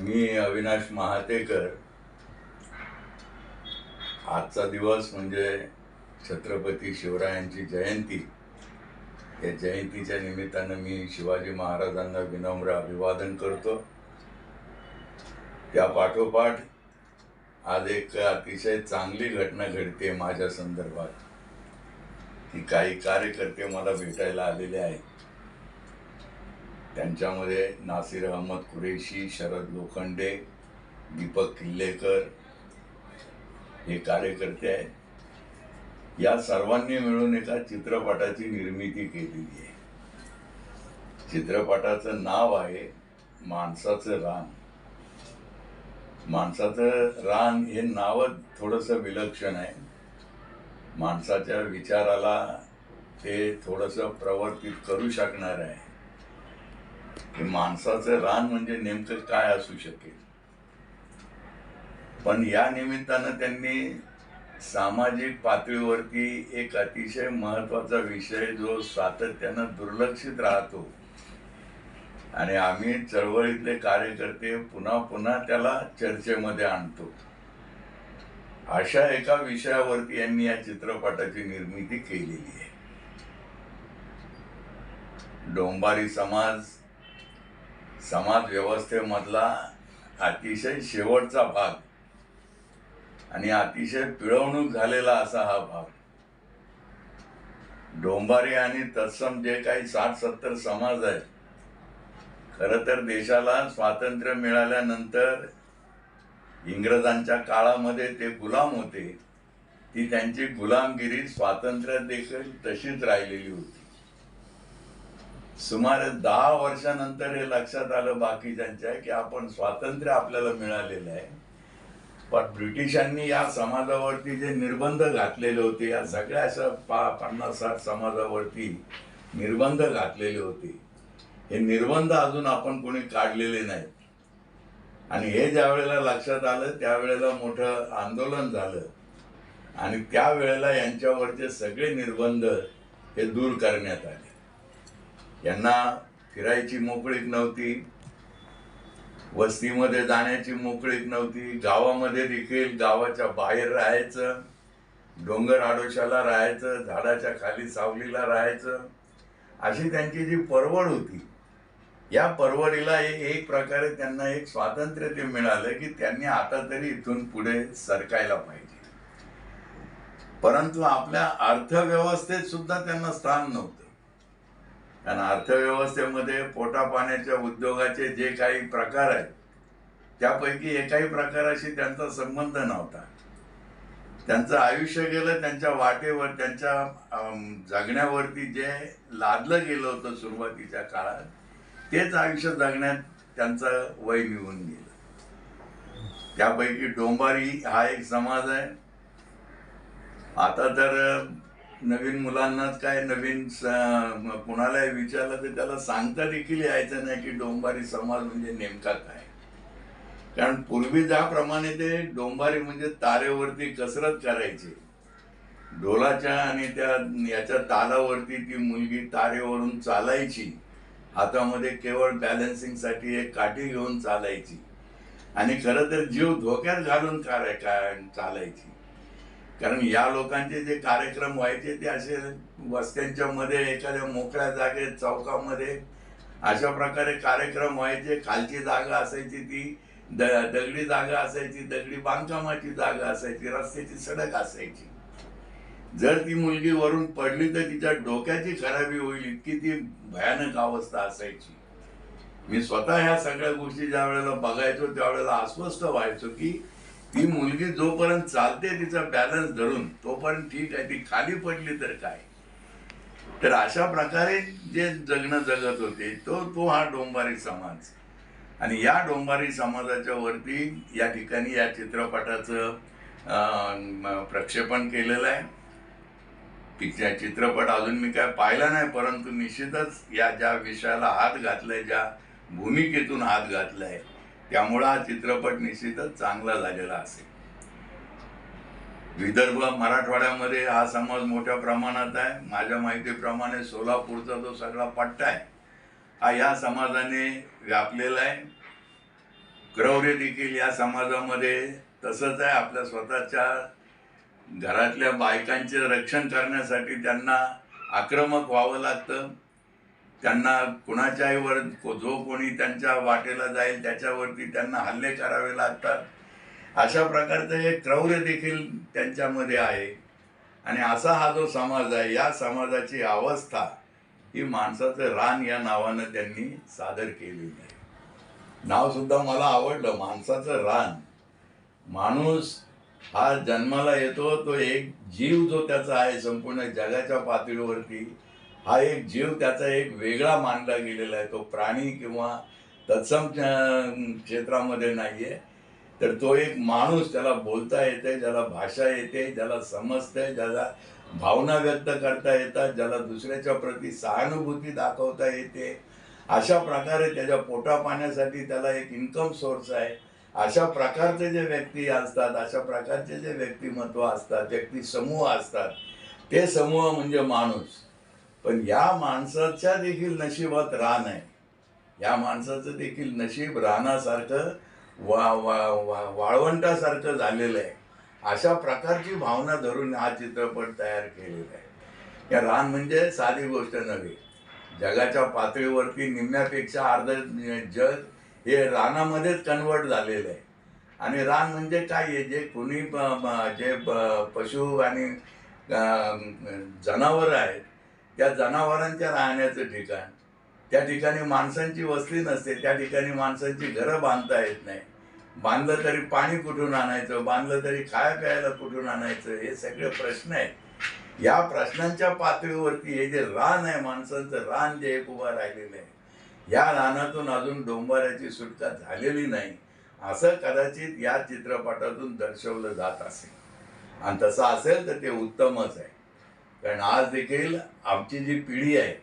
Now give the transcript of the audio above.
मी अविनाश महातेकर. आजचा दिवस म्हणजे छत्रपती शिवरायांची जयंती. या जयंतीच्या निमित्तानं मी शिवाजी महाराजांना विनम्र अभिवादन करतो. त्या पाठोपाठ आज एक अतिशय चांगली घटना घडते माझ्या संदर्भात. की काही कार्यकर्ते मला भेटायला आलेले आहेत. त्यांच्यामध्ये नासिर अहमद कुरेशी शरद लोखंडे दीपक किल्लेकर हे कार्यकर्ते आहेत. या सर्वांनी मिळून एका चित्रपटाची निर्मिती केलेली आहे. चित्रपटाचं नाव आहे माणसाचं रान. माणसाचं रान हे नावच थोडंसं विलक्षण आहे. माणसाच्या विचाराला ते थोडंसं प्रवर्तित करू शकणार आहे. हे माणसाचं रान म्हणजे नेमकं काय असू शकेल? पण या निमित्तानं त्यांनी सामाजिक पातळीवरती एक अतिशय महत्त्वाचा विषय जो सातत्यानं दुर्लक्षित राहतो. आणि आम्ही चळवळीतले कार्यकर्ते पुन्हा पुन्हा त्याला चर्चेमध्ये आणतो. अशा एका विषयावरती यांनी या चित्रपटाची निर्मिती केलेली आहे. डोंबारी समाज समाज व्यवस्थेमधला अतिशय शेवटचा भाग आणि अतिशय पिळवणूक झालेला असा हा भाग. डोंबारी आणि तत्सम जे काही साठ सत्तर समाज आहेत खर तर देशाला स्वातंत्र्य मिळाल्यानंतर इंग्रजांच्या काळामध्ये ते गुलाम होते. ती त्यांची गुलामगिरी स्वातंत्र्य देखील तशीच राहिलेली होती. सुमारे दहा वर्षानंतर हे लक्षात आलं बाकीच्यांच्या की आपण स्वातंत्र्य आपल्याला मिळालेलं आहे. पण ब्रिटिशांनी या समाजावरती जे निर्बंध घातलेले होते या सगळ्या अशा पा पन्नास साठ समाजावरती निर्बंध घातलेले होते. हे निर्बंध अजून आपण कोणी काढलेले नाहीत. आणि हे ज्या वेळेला लक्षात आलं त्यावेळेला मोठं आंदोलन झालं. आणि त्यावेळेला यांच्यावरचे सगळे निर्बंध हे दूर करण्यात आले. यांना फिरायची मोकळीक नव्हती वस्तीमध्ये जाण्याची मोकळीक नव्हती गावामध्ये देखील गावाच्या बाहेर राहायचं डोंगर आडोशाला राहायचं झाडाच्या खाली सावलीला राहायचं अशी त्यांची जी परवड होती या परवडीला एक प्रकारे त्यांना एक स्वातंत्र्य ते मिळालं की त्यांनी आता तरी इथून पुढे सरकायला पाहिजे. परंतु आपल्या अर्थव्यवस्थेत सुद्धा त्यांना स्थान नव्हतं. कारण अर्थव्यवस्थेमध्ये पोटा पाण्याच्या उद्योगाचे जे काही प्रकार आहेत त्यापैकी एकाही प्रकाराशी त्यांचा संबंध नव्हता. त्यांचं आयुष्य गेलं त्यांच्या वाटेवर त्यांच्या जगण्यावरती जे लादलं गेलं होतं सुरुवातीच्या काळात तेच आयुष्य जगण्यात त्यांचं वय निघून गेलं. त्यापैकी डोंबारी हा एक समाज आहे. आता तर नवीन मुलांनाच काय नवीन स- कुणालाही विचारलं तर त्याला सांगता देखील यायचं नाही की डोंबारी समाज म्हणजे नेमका काय. कारण पूर्वी ज्याप्रमाणे ते डोंबारी म्हणजे तारेवरती कसरत करायचे. ढोलाच्या आणि त्या याच्या तालावरती ती मुलगी तारेवरून चालायची. हातामध्ये केवळ बॅलन्सिंगसाठी एक काठी घेऊन चालायची. आणि खरं तर जीव धोक्यात घालून काय काय चालायची. कारण या लोकांचे जे कार्यक्रम व्हायचे ते असे वस्त्यांच्या मध्ये एखाद्या मोकळ्या जागेत चौकामध्ये अशा प्रकारे कार्यक्रम व्हायचे. खालची जागा असायची ती द दगडी जागा असायची दगडी बांधकामाची जागा असायची रस्त्याची सडक असायची. जर ती मुलगी वरून पडली तर तिच्या डोक्याची खराबी होईल इतकी ती भयानक अवस्था असायची. मी स्वतः ह्या सगळ्या गोष्टी ज्या वेळेला बघायचो त्यावेळेला अस्वस्थ व्हायचो की ती मुलगी जोपर्यंत चालते तिचा बॅलन्स धरून तोपर्यंत ठीक आहे ती खाली पडली तर काय? तर अशा प्रकारे जे जगणं जगत होते तो तो हा डोंबारी समाज. आणि या डोंबारी समाजाच्या वरती या ठिकाणी या चित्रपटाचं अं, प्रक्षेपण केलेलं आहे. पिक्चर चित्रपट अजून मी काय पाहिला नाही परंतु निश्चितच या ज्या विषयाला हात घातलाय ज्या भूमिकेतून हात घातलाय त्यामुळं हा चित्रपट निश्चितच चांगला झालेला असेल. विदर्भ मराठवाड्यामध्ये हा समाज मोठ्या प्रमाणात आहे. माझ्या माहितीप्रमाणे सोलापूरचा जो सगळा पट्टा आहे हा या समाजाने व्यापलेला आहे. क्रौर्य देखील या समाजामध्ये तसंच आहे. आपल्या स्वतःच्या घरातल्या बायकांचे रक्षण करण्यासाठी त्यांना आक्रमक व्हावं लागतं. त्यांना कुणाच्याही वर जो कोणी त्यांच्या वाटेला जाईल त्याच्यावरती त्यांना हल्ले करावे लागतात. अशा प्रकारचं हे क्रौर्य देखील त्यांच्यामध्ये आहे. आणि असा हा जो समाज आहे या समाजाची अवस्था ही माणसाचं रान या नावानं त्यांनी सादर केलेली आहे. नाव सुद्धा मला आवडलं माणसाचं रान. माणूस हा जन्माला येतो तो एक जीव जो त्याचा आहे संपूर्ण जगाच्या पातळीवरती हा एक जीव त्याचा एक वेगळा मानला गेलेला आहे. तो प्राणी किंवा तत्सम क्षेत्रामध्ये क्षेत्रामध्ये नाहीये. तर तो एक माणूस त्याला बोलता येते ज्याला भाषा येते ज्याला समजते ज्याला भावना व्यक्त करता येतात ज्याला दुसऱ्याच्या प्रती सहानुभूती दाखवता येते. अशा प्रकारे त्याच्या पोटा पाण्यासाठी त्याला एक इन्कम सोर्स आहे. अशा प्रकारचे जे व्यक्ती असतात अशा प्रकारचे जे व्यक्तिमत्व असतात व्यक्ती समूह असतात ते समूह म्हणजे माणूस. पण या माणसाच्या देखील नशिबात रान आहे. या माणसाचं देखील नशीब रानासारखं वा वा वा वाळवंटासारखं झालेलं आहे. अशा प्रकारची भावना धरून हा चित्रपट तयार केलेला आहे. या रान म्हणजे साधी गोष्ट नव्हे. जगाच्या पातळीवरती निम्म्यापेक्षा अर्ध जग हे रानामध्येच कन्वर्ट झालेलं आहे. आणि रान म्हणजे काय आहे? जे कोणी प- जे प- पशु आणि जनावर आहेत त्या जनावरांच्या राहण्याचं ठिकाण. त्या ठिकाणी माणसांची वस्ती नसते त्या ठिकाणी माणसांची घरं बांधता येत नाही. बांधलं तरी पाणी कुठून आणायचं बांधलं तरी खाया प्यायला कुठून आणायचं हे सगळे प्रश्न आहेत. या प्रश्नांच्या पातळीवरती हे जे रान आहे माणसांचं रान जे एक उभं राहिलेलं आहे या रानातून अजून डोंबाऱ्याची सुटका झालेली नाही. असं कदाचित या चित्रपटातून दर्शवलं जात असेल. आणि तसं असेल तर ते उत्तमच आहे. कारण आज देखील आमची जी पिढी आहे